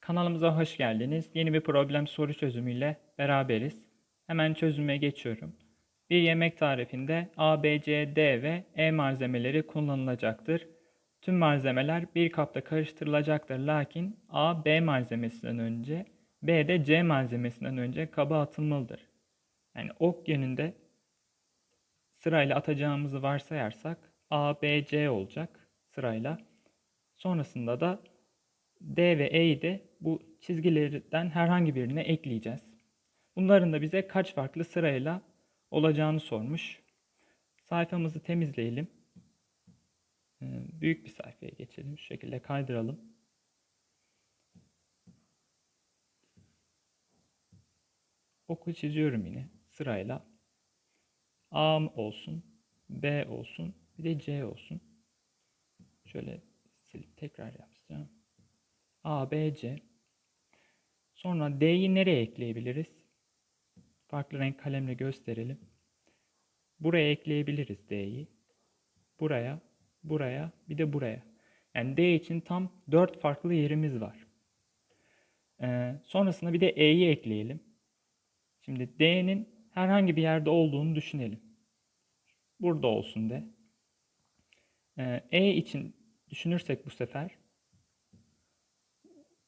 Kanalımıza hoş geldiniz. Yeni bir problem soru çözümüyle beraberiz. Hemen çözüme geçiyorum. Bir yemek tarifinde A, B, C, D ve E malzemeleri kullanılacaktır. Tüm malzemeler bir kapta karıştırılacaktır. Lakin A, B malzemesinden önce, B de C malzemesinden önce kaba atılmalıdır. Yani ok yönünde sırayla atacağımızı varsayarsak A, B, C olacak sırayla. Sonrasında da D ve E'yi de bu çizgilerden herhangi birine ekleyeceğiz. Bunların da bize kaç farklı sırayla olacağını sormuş. Sayfamızı temizleyelim. Ee, Büyük bir sayfaya geçelim. Şu şekilde kaydıralım. Oku çiziyorum yine sırayla. A olsun, B olsun, bir de C olsun. Şöyle silip tekrar yapacağım. A, B, C. Sonra D'yi nereye ekleyebiliriz? Farklı renk kalemle gösterelim. Buraya ekleyebiliriz D'yi. Buraya, buraya, bir de buraya. Yani D için tam 4 farklı yerimiz var. Ee, sonrasında bir de E'yi ekleyelim. Şimdi D'nin herhangi bir yerde olduğunu düşünelim. Burada olsun de. Ee, E için düşünürsek bu sefer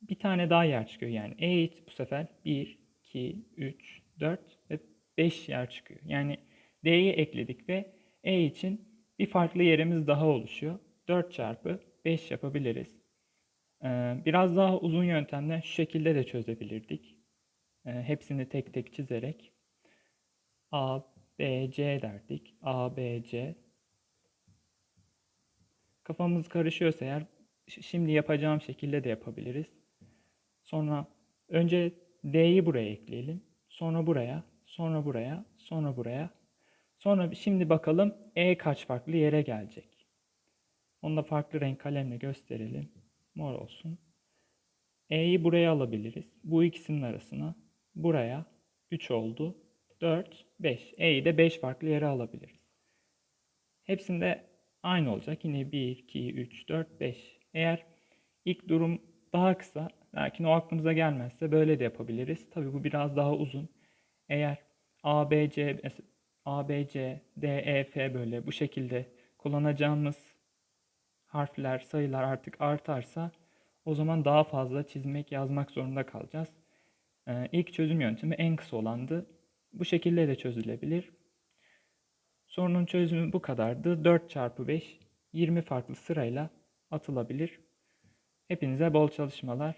bir tane daha yer çıkıyor yani. E bu sefer 1, 2, 3, 4 ve 5 yer çıkıyor. Yani D'yi ekledik ve E için bir farklı yerimiz daha oluşuyor. 4 çarpı 5 yapabiliriz. Ee, biraz daha uzun yöntemden şu şekilde de çözebilirdik. Ee, hepsini tek tek çizerek A, B, C derdik. A, B, C. Kafamız karışıyorsa eğer şimdi yapacağım şekilde de yapabiliriz. Sonra önce D'yi buraya ekleyelim. Sonra buraya, sonra buraya, sonra buraya. Sonra şimdi bakalım E kaç farklı yere gelecek. Onu da farklı renk kalemle gösterelim. Mor olsun. E'yi buraya alabiliriz. Bu ikisinin arasına. Buraya 3 oldu. 4, 5. E'yi de 5 farklı yere alabiliriz. Hepsinde aynı olacak. Yine 1, 2, 3, 4, 5. Eğer ilk durum daha kısa, lakin o aklımıza gelmezse böyle de yapabiliriz. Tabii bu biraz daha uzun. Eğer A, B, C, A, B, C, D, E, F böyle bu şekilde kullanacağımız harfler, sayılar artık artarsa o zaman daha fazla çizmek, yazmak zorunda kalacağız. Ee, ilk çözüm yöntemi en kısa olandı. Bu şekilde de çözülebilir. Sorunun çözümü bu kadardı. 4 çarpı 5, 20 farklı sırayla atılabilir. Hepinize bol çalışmalar.